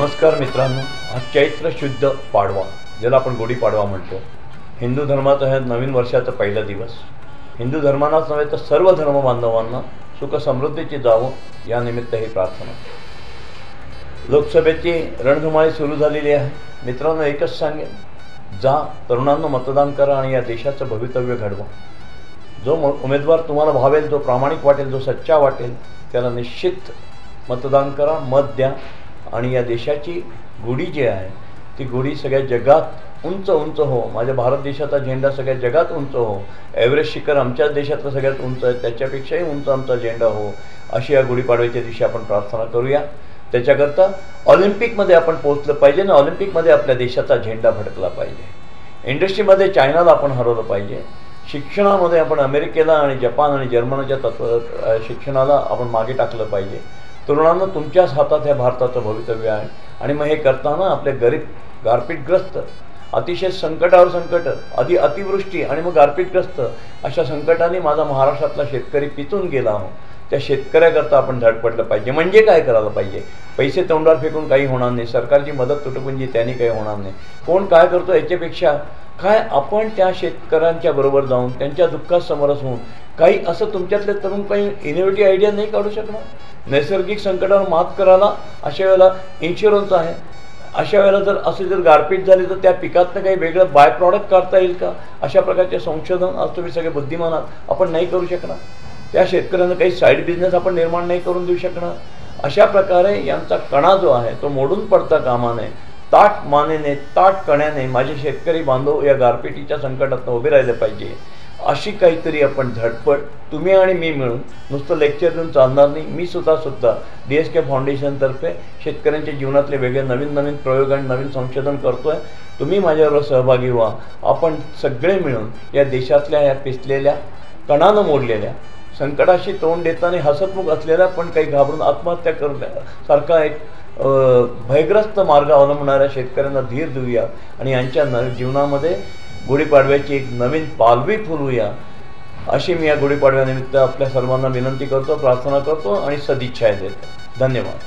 नमस्कार मित्रांनो हा चैत्र शुद्ध पाडवा ज्याला आपण गुढीपाडवा म्हणतो. हिंदू धर्माचा ह्या नवीन वर्षाचा पहिला दिवस. हिंदू धर्मानाच नव्हे तर सर्व धर्म बांधवांना सुख समृद्धीची जावं यानिमित्त ही प्रार्थना. लोकसभेची रणधुमाळी सुरू झालेली आहे. मित्रांनो एकच सांगेन. जा तरुणांना मतदान करा आणि या देशाचं भवितव्य घडवा. जो म उमेदवार तुम्हाला भावेल जो प्रामाणिक वाटेल जो सच्चा वाटेल त्याला निश्चित मतदान करा मत द्या. आणि या देशाची गुढी जी आहे ती गुढी सगळ्या जगात उंच उंच हो. माझ्या भारत देशाचा झेंडा सगळ्या जगात उंच हो. एव्हरेस्ट शिखर आमच्याच देशातलं सगळ्यात उंच आहे त्याच्यापेक्षाही उंच आमचा झेंडा हो. अशी या गुढीपाडव्याच्या दिवशी आपण प्रार्थना करूया. त्याच्याकरता ऑलिम्पिकमध्ये आपण पोहोचलं पाहिजे आणि ऑलिम्पिकमध्ये आपल्या देशाचा झेंडा भडकला पाहिजे. इंडस्ट्रीमध्ये चायनाला आपण हरवलं पाहिजे. शिक्षणामध्ये आपण अमेरिकेला आणि जपान आणि जर्मनीच्या तत्व शिक्षणाला आपण मागे टाकलं पाहिजे. तरुणांना तुमच्याच हातात ह्या भारताचं भवितव्य आहे. आणि मग हे करताना आपले गरीब गारपीटग्रस्त अतिशय संकटावर संकट आधी अतिवृष्टी आणि मग गारपीटग्रस्त अशा संकटाने माझा महाराष्ट्रातला शेतकरी पिचून गेला हो त्या शेतकऱ्याकरता आपण झडपडलं पाहिजे. म्हणजे काय करायला पाहिजे? पैसे तोंडावर फेकून काही होणार नाही. सरकारची मदत तुटपुंजी त्याने काही होणार नाही. कोण काय करतो याच्यापेक्षा काय आपण त्या शेतकऱ्यांच्या बरोबर जाऊन त्यांच्या दुःखात समरस होऊन काही असं तुमच्यातले तरुण काही इनोव्हेटिव्ह आयडिया नाही काढू शकणार? नैसर्गिक संकटावर मात करायला अशा वेळेला इन्शुरन्स आहे. अशा वेळेला जर असे जर गारपीट झाली तर त्या पिकातनं काही वेगळं बाय प्रॉडक्ट काढता येईल का? अशा प्रकारचे संशोधन आज तुम्ही सगळे बुद्धिमान आहात आपण नाही करू शकणार. त्या शेतकऱ्यांना काही साईड बिझनेस आपण निर्माण नाही करून देऊ शकणार. अशा प्रकारे यांचा कणा जो आहे तो मोडून पडता कामा नये ताट मानेने ताट कण्याने माझे शेतकरी बांधव या गारपिटीच्या संकटातनं उभे राहिले पाहिजे. अशी काहीतरी आपण झटपट तुम्ही आणि मी मिळून नुसतं लेक्चर देऊन चालणार नाही. मी सुद्धा सुद्धा डी एस के फाउंडेशनतर्फे शेतकऱ्यांच्या जीवनातले वेगळे नवीन नवीन प्रयोग आणि नवीन संशोधन करतोय. तुम्ही माझ्याबरोबर सहभागी व्हा. आपण सगळे मिळून या देशातल्या या पिचलेल्या कणानं मोडलेल्या संकटाशी तोंड देताना हसतमुख असलेल्या पण काही घाबरून आत्महत्या करण्यासारखा एक भयग्रस्त मार्ग अवलंबणाऱ्या शेतकऱ्यांना धीर देऊया आणि यांच्या न जीवनामध्ये गुढीपाडव्याची एक नवीन पालवी फुलवूया. अशी मी या गुढीपाडव्यानिमित्त आपल्या सर्वांना विनंती करतो प्रार्थना करतो आणि सदिच्छा देतो. धन्यवाद.